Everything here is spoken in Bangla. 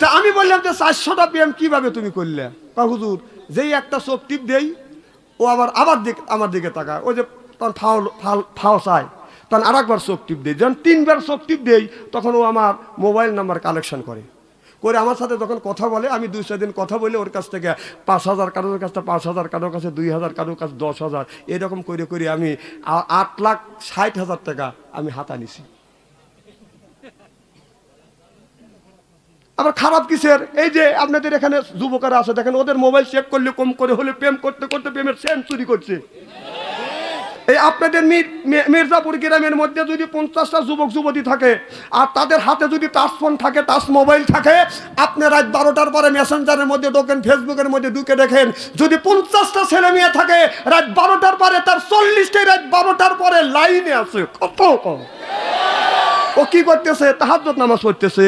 তা আমি বললাম যে চারশোটা প্রেম কীভাবে তুমি করলে? হুজুর, যেই একটা চোখ টিপ দেই, ও আবার আবার দিকে, আমার দিকে তাকায়। ওই যে তখন ফাও ফাও ফাও চায়। তখন আর একবার চোখ টিপ দেই। যখন তিনবার চোখ টিপ দেই, তখন ও আমার মোবাইল নাম্বার কালেকশন করে। করে আমার সাথে যখন কথা বলে, আমি দুই, চার দিন কথা বলে ওর কাছ থেকে পাঁচ হাজার, কারোর কাছ থেকে পাঁচ হাজার, কারোর কাছে দুই হাজার, কারোর কাছে দশ হাজার, এরকম করে করে আমি আট লাখ ষাট হাজার টাকা আমি হাতা নিছি। আবার খারাপ কিসের? এই যে আপনাদের এখানে যুবকেরা আছে, দেখেন ওদের মোবাইল চেক করলে কম করে, হলে প্রেম করতে করতে প্রেমের সেঞ্চুরি করছে। এই আপনাদের মির- মির্জাপুর গ্রামের মধ্যে যদি পঞ্চাশটা যুবক, যুবতী থাকে, আর তাদের হাতে যদি টাচ ফোন থাকে, টাচ মোবাইল থাকে, আপনি রাত বারোটার পরে মেসেঞ্জারের মধ্যে ঢোকেন ফেসবুকের মধ্যে ঢুকে দেখেন, যদি পঞ্চাশটা ছেলে মেয়ে থাকে, রাত বারোটার পরে তার চল্লিশটাই রাত বারোটার পরে লাইনে আছে। কত কম। ও কি করতেছে? তাহাজ্জত নামাজ পড়তেছে।